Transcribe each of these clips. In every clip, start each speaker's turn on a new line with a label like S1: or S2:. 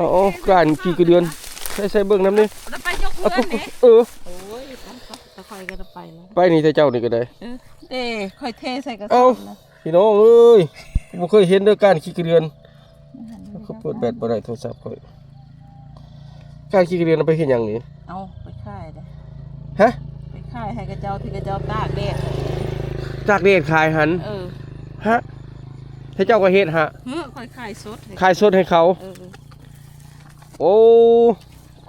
S1: เอาเอาการขี่กระเดือนใส่ใส่เบิ่งน้ำนี่
S2: แล้วไปยก
S1: เอา
S2: เพื่อน
S1: กุ๊ก
S2: เนี่ย
S1: เออ
S2: โอ้ยตะคอยก็จะไปแล้ว
S1: ไปนี่แต่เจ้านี่ก็ได้
S2: เออเด้ค่อยเทใส่กระส
S1: เอ้า
S2: อบนะ
S1: พี่น้องเอ้ยผมเคยเห็นเด้อการขี่กระเดือนเขาเปิดแบตบ่ได้โทรศัพท์ค่อยการขี่กระเดือนเอาไปเฮ็ดหยังนี่
S2: เอาไปค่ายเลย
S1: ฮะ
S2: ไปค่ายให้กระเจ้าที่กระเจ้าตากแดด
S1: จากเดชขายหัน
S2: เออ
S1: ฮะให้เจ้าก็เฮ็ดฮะ
S2: เฮ้อค่อยค่ายสดให้
S1: ขายสดให้เขา
S2: เออ
S1: โอ้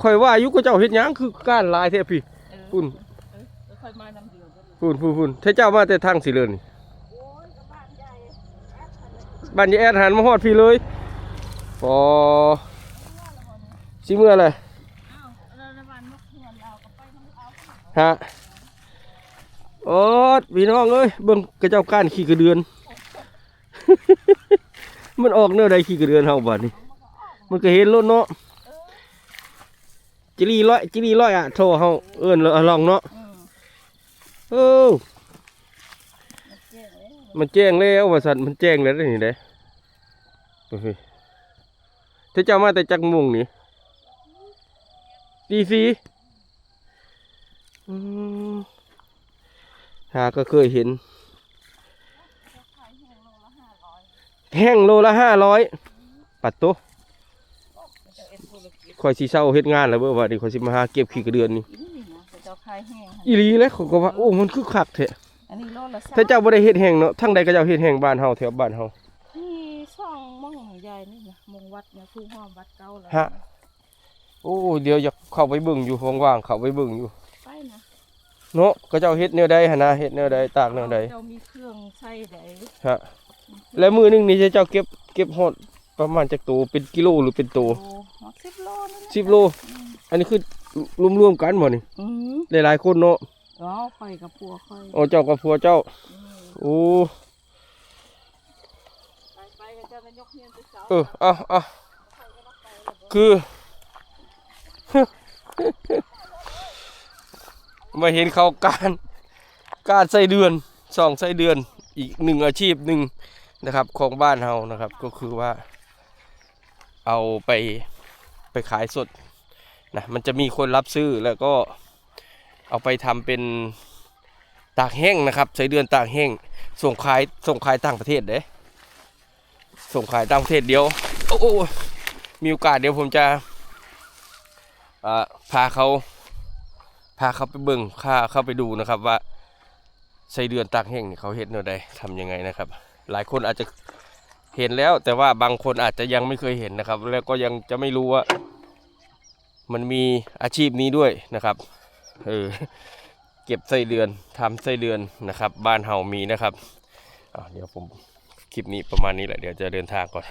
S1: ข่อยว่าอายุก็เจ้าเฮ็ดหยังคือการลายแท้พี่
S2: เออ
S1: ปุ่น
S2: เออแล้วค่อยมาน้ำเดียวก็ได้
S1: พุ่นพุ่นพุ่นถ้าเจ้ามาแต่ทางสิเลยนี่บ้านยายแอดหันมาฮอดพี่เลยปอสิเมื่ออะไร
S2: อ้าวแล้วระบานนกเหือนเราก็ไปทำเอา
S1: ฮะโอ้พี่น้องเอ้ยเบิ่งกระเจ้าก้านขี้กระเดือน มันออกเนื้อใดขี้กระเดือนเฮาบัดนี้ มันก็เห็นรถเนาะ จิรีร้อยจิรีร้อยอะโทรเฮาเอิ้นแล้วลองเนาะ
S2: อืม
S1: เออ
S2: เจ๊เลย
S1: มันแจ้งแล้วว่าสัตว์มันแจ้งแล้วนี่เด้โอ้ยถ้าเจ้ามาแต่จักโมุงนี่ตีสีอืมหาก็เคยเห็น แห้งโลละห้าร้อยปัดโตะ
S2: เจ้าเอ็นธุรกิจ
S1: คอยสีเศร้าเฮ็ดงานแล้วเบ่ว่านี่คอยสิมาหาเก็บขี้กระเดือนนี่
S2: กินนี่นะเจ้าคายแห้งให้
S1: อีหลีแล้วเขาก็ว่าโอ้มันคือคักแท้
S2: อันนี้โลละสาม
S1: ถ้าเจ้าบ่ได้เฮ็ดแห้งเนาะทั้งใดก็เจ้าเฮ็ดแห้งบ้านเฮาแถวบ้านเฮา
S2: นี่ช่องมองใหญ่นี่นะมงวัดเนี่ยคือห้อมวัดเก่าแล้ว
S1: ฮะ โอ้เดี๋ยวอยากเข้าไปเบิ่งอยู่ว่างๆเข้าไปเบิ่งอยู่
S2: ไปนะ
S1: เนาะก็เจ้าเฮ็ดแนวใดหั่นนะเฮ็ดแนวใดตากแนวใด
S2: เจ้ามีเครื่องใช้ใด
S1: ฮะแล้วมื้อหนึงนี่เจ้าเก็บเก็บฮอดประมาณจักตัวเป็นกิโลหรือเป็นตัว
S2: โอ้ สิบโลนั่นนะ
S1: 10โล อันนี้คือรวมๆกันบ่นี่
S2: อืม
S1: หลายๆคนเนาะ
S2: อ๋อค่อยกับปัวค่อย
S1: อ๋อเจ้ากับผัวเจ้า โอ้
S2: ไปไปกับเจ้ากันยกเฮียนไปเสา
S1: เออเอาเอาคือ มาเห็นเขาการการใส่เดือนสองใส่เดือนอีกหนึ่งอาชีพหนึ่งนะครับ ของบ้านเฮานะครับ ก็คือว่า เอาไป ไปขายสดนะมันจะมีคนรับซื้อแล้วก็เอาไปทำเป็นตากแห้งนะครับใส่เดือนตากแห้งส่งขายส่งขายต่างประเทศเด้ส่งขายต่างประเทศเดียวโอ้โอ้มีโอกาสเดี๋ยวผมจะพาเขาพาเขาไปเบิ่งพาเข้าไปดูนะครับว่าไส้เดือนตากแห้งนี่เขาเห็นแนวใดทำยังไงนะครับ หลายคนอาจจะ เห็นแล้วแต่ว่าบางคนอาจจะยังไม่เคยเห็นนะครับ แล้วก็ยังจะไม่รู้ว่า มันมีอาชีพนี้ด้วยนะครับเออเก็บไส้เดือนทำไส้เดือนนะครับ บ้านเฮามีนะครับอ่าเดี๋ยวผมคลิปนี้ประมาณนี้แหละเดี๋ยวจะเดินทางก่อน